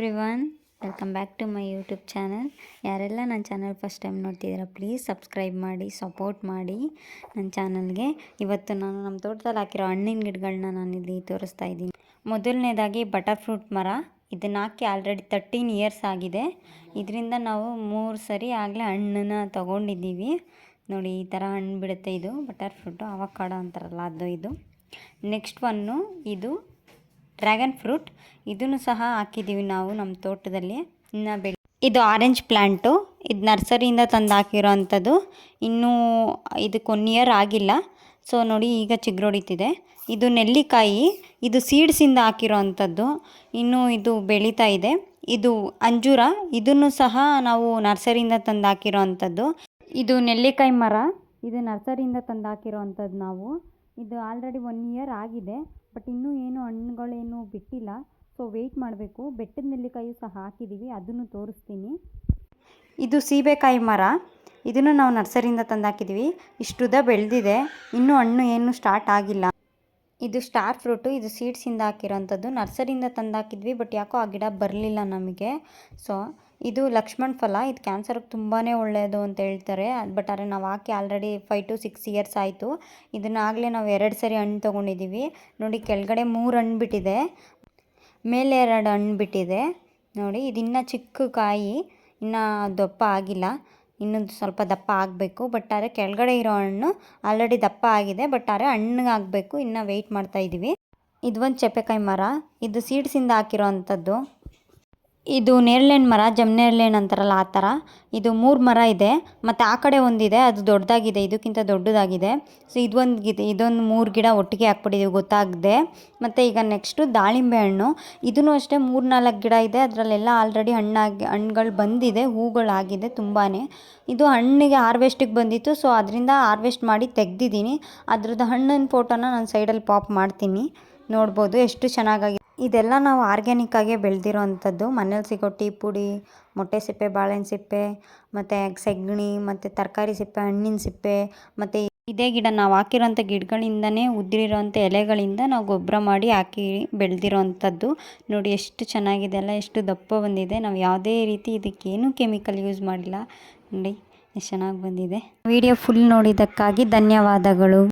Everyone welcome back to my YouTube channel. ಯಾರೆಲ್ಲ ನನ್ನ channel first time ನೋಡ್ತಿದ್ದೀರಾ, please subscribe ಮಾಡಿ, ಸಪೋರ್ಟ್ ಮಾಡಿ ನನ್ನ ಚಾನಲ್ಗೆ. ಇವತ್ತು ನಾನು ನಮ್ಮ ತೋಟದಲ್ಲಿ ಹಾಕಿರೋ ಹಣ್ಣಿನ ಗಿಡಗಳನ್ನ ಇಲ್ಲಿ ತೋರಿಸ್ತಾ ಇದ್ದೀನಿ. ಮೊದಲನೇದಾಗಿ ಬಟರ್ ಫ್ರೂಟ್ ಮರ. ಇದನ್ನ ಹಾಕಿ ಆಲ್ರೆಡಿ ತರ್ಟೀನ್ ಇಯರ್ಸ್ ಆಗಿದೆ. ಇದರಿಂದ ನಾವು ಮೂರು ಸರಿ ಆಗಲೇ ಹಣ್ಣನ್ನು ತೊಗೊಂಡಿದ್ದೀವಿ. ನೋಡಿ, ಈ ಥರ ಹಣ್ಣು ಬಿಡುತ್ತೆ ಇದು. ಬಟರ್ ಫ್ರೂಟು ಅವಕಾಡ ಅಂತಾರಲ್ಲ, ಅದು ಇದು. ನೆಕ್ಸ್ಟ್ ಒನ್ನು ಇದು ಡ್ರ್ಯಾಗನ್ ಫ್ರೂಟ್. ಇದನ್ನು ಸಹ ಹಾಕಿದ್ದೀವಿ ನಾವು ನಮ್ಮ ತೋಟದಲ್ಲಿ. ಇನ್ನು ಬೆಳೆ ಇದು ಆರೆಂಜ್ ಪ್ಲ್ಯಾಂಟು ಇದು ನರ್ಸರಿಯಿಂದ ತಂದು ಹಾಕಿರೋ ಅಂಥದ್ದು ಇನ್ನೂ ಇದಕ್ಕೆ ಒನ್ ಇಯರ್ ಆಗಿಲ್ಲ. ಸೊ ನೋಡಿ, ಈಗ ಚಿಗುರೊಡಿತಿದೆ. ಇದು ನೆಲ್ಲಿಕಾಯಿ. ಇದು ಸೀಡ್ಸಿಂದ ಹಾಕಿರೋ ಅಂಥದ್ದು ಇನ್ನೂ ಇದು ಬೆಳೀತಾ ಇದೆ. ಇದು ಅಂಜೂರ. ಇದನ್ನು ಸಹ ನಾವು ನರ್ಸರಿಯಿಂದ ತಂದು ಹಾಕಿರೋ ಇದು ನೆಲ್ಲಿಕಾಯಿ ಮರ. ಇದು ನರ್ಸರಿಯಿಂದ ತಂದು ಹಾಕಿರೋ ನಾವು. ಇದು ಆಲ್ರೆಡಿ ಒನ್ ಇಯರ್ ಆಗಿದೆ ಬಟ್ ಇನ್ನೂ ಏನು ಹಣ್ಣುಗಳೇನು ಬಿಟ್ಟಿಲ್ಲ. ಸೊ ವೆಯ್ಟ್ ಮಾಡಬೇಕು. ಬೆಟ್ಟದ ನೆಲ್ಲಿಕಾಯಿ ಸಹ ಹಾಕಿದ್ದೀವಿ ಅದನ್ನು ತೋರಿಸ್ತೀನಿ. ಇದು ಸೀಬೆಕಾಯಿ ಮರ. ಇದನ್ನು ನಾವು ನರ್ಸರಿಯಿಂದ ತಂದು ಹಾಕಿದ್ದೀವಿ ಇಷ್ಟುದ ಬೆಳೆದಿದೆ. ಇನ್ನೂ ಹಣ್ಣು ಏನು ಸ್ಟಾರ್ಟ್ ಆಗಿಲ್ಲ. ಇದು ಸ್ಟಾರ್ ಫ್ರೂಟು ಇದು ಸೀಡ್ಸಿಂದ ಹಾಕಿರೋಂಥದ್ದು. ನರ್ಸರಿಯಿಂದ ತಂದು ಹಾಕಿದ್ವಿ ಬಟ್ ಯಾಕೋ ಆ ಗಿಡ ಬರಲಿಲ್ಲ ನಮಗೆ. ಸೊ ಇದು ಲಕ್ಷ್ಮಣ್ ಫಲ, ಇದು ಕ್ಯಾನ್ಸರ್ಗೆ ತುಂಬಾ ಒಳ್ಳೆಯದು ಅಂತ ಹೇಳ್ತಾರೆ. ಬಟ್ ಆದರೆ ನಾವು ಹಾಕಿ already five to six years ಆಯಿತು. ಇದನ್ನಾಗಲೇ ನಾವು ಎರಡು ಸರಿ ಹಣ್ಣು ತೊಗೊಂಡಿದ್ದೀವಿ ನೋಡಿ ಕೆಳಗಡೆ ಮೂರು ಹಣ್ಣು ಬಿಟ್ಟಿದೆ. ಮೇಲೆ ಎರಡು ಹಣ್ಣು ಬಿಟ್ಟಿದೆ. ನೋಡಿ ಇದಿನ್ನೂ ಚಿಕ್ಕ ಕಾಯಿ, ಇನ್ನೂ ದಪ್ಪ ಆಗಿಲ್ಲ. ಇನ್ನೊಂದು ಸ್ವಲ್ಪ ದಪ್ಪ ಆಗಬೇಕು. ಬಟ್ ಆದರೆ ಕೆಳಗಡೆ ಇರೋ ಹಣ್ಣು ಆಲ್ರೆಡಿ ದಪ್ಪ ಆಗಿದೆ. ಬಟ್ ಆದರೆ ಹಣ್ಣಿಗೆ ಆಗಬೇಕು. ಇನ್ನೂ ವೆಯ್ಟ್ ಮಾಡ್ತಾ ಇದ್ದೀವಿ ಇದು ಒಂದು ಚಪ್ಪೆಕಾಯಿ ಮರ. ಇದು ಸೀಡ್ಸಿಂದ ಹಾಕಿರೋ ಅಂಥದ್ದು. ಇದು ನೇರಳೆಹಣ್ಣು ಮರ ಜಮ್ನೇರಳೆಹಣ್ಣು ಅಂತಾರಲ್ಲ ಆ ಥರ ಇದು ಮೂರು ಮರ ಇದೆ. ಮತ್ತು ಆ ಕಡೆ ಒಂದಿದೆ ಅದು ದೊಡ್ಡದಾಗಿದೆ, ಇದಕ್ಕಿಂತ ದೊಡ್ಡದಾಗಿದೆ. ಸೊ ಇದೊಂದು ಗಿಡ ಇದೊಂದು ಮೂರು ಗಿಡ ಒಟ್ಟಿಗೆ ಹಾಕ್ಬಿಟ್ಟಿದ್ದೀವಿ ಗೊತ್ತಾಗದೆ. ಮತ್ತು ಈಗ ನೆಕ್ಸ್ಟು ದಾಳಿಂಬೆ ಹಣ್ಣು. ಇದೂ ಅಷ್ಟೇ ಮೂರು ನಾಲ್ಕು ಗಿಡ ಇದೆ. ಅದರಲ್ಲೆಲ್ಲ ಆಲ್ರೆಡಿ ಹಣ್ಣಾಗಿ, ಹಣ್ಗಳು ಬಂದಿದೆ, ಹೂಗಳಾಗಿದೆ ತುಂಬಾ ಇದು ಹಣ್ಣಿಗೆ ಹಾರ್ವೆಸ್ಟಿಗೆ ಬಂದಿತ್ತು. ಸೊ ಅದರಿಂದ ಹಾರ್ವೆಸ್ಟ್ ಮಾಡಿ ತೆಗ್ದಿದ್ದೀನಿ. ಅದ್ರದ್ದು ಹಣ್ಣಿನ ಫೋಟೋನ ನಾನು ಸೈಡಲ್ಲಿ ಪಾಪ್ ಮಾಡ್ತೀನಿ. ನೋಡ್ಬೋದು ಎಷ್ಟು ಚೆನ್ನಾಗಾಗಿ ಇದೆಲ್ಲ ನಾವು ಆರ್ಗ್ಯಾನಿಕ್ಕಾಗೆ ಬೆಳೆದಿರೋ ಅಂಥದ್ದು ಮನೇಲಿ ಸಿಗೋ ಟೀ ಪುಡಿ, ಮೊಟ್ಟೆ ಸಿಪ್ಪೆ, ಬಾಳೆಹಣ್ಣು ಸಿಪ್ಪೆ, ಮತ್ತು ಸೆಗಣಿ, ಮತ್ತು ತರಕಾರಿ ಸಿಪ್ಪೆ, ಹಣ್ಣಿನ ಸಿಪ್ಪೆ, ಮತ್ತು ಇದೇ ಗಿಡ ನಾವು ಹಾಕಿರೋಂಥ ಗಿಡಗಳಿಂದನೇ ಉದುರಿರೋಂಥ ಎಲೆಗಳಿಂದ ನಾವು ಗೊಬ್ಬರ ಮಾಡಿ ಹಾಕಿ ಬೆಳೆದಿರೋ ಅಂಥದ್ದು ನೋಡಿ ಎಷ್ಟು ಚೆನ್ನಾಗಿದೆ ಅಲ್ಲ, ಎಷ್ಟು ದಪ್ಪ ಬಂದಿದೆ. ನಾವು ಯಾವುದೇ ರೀತಿ ಇದಕ್ಕೇನು ಕೆಮಿಕಲ್ ಯೂಸ್ ಮಾಡಿಲ್ಲ. ನೋಡಿ, ಎಷ್ಟು ಚೆನ್ನಾಗಿ ಬಂದಿದೆ. ವಿಡಿಯೋ ಫುಲ್ ನೋಡಿದ್ದಕ್ಕಾಗಿ ಧನ್ಯವಾದಗಳು.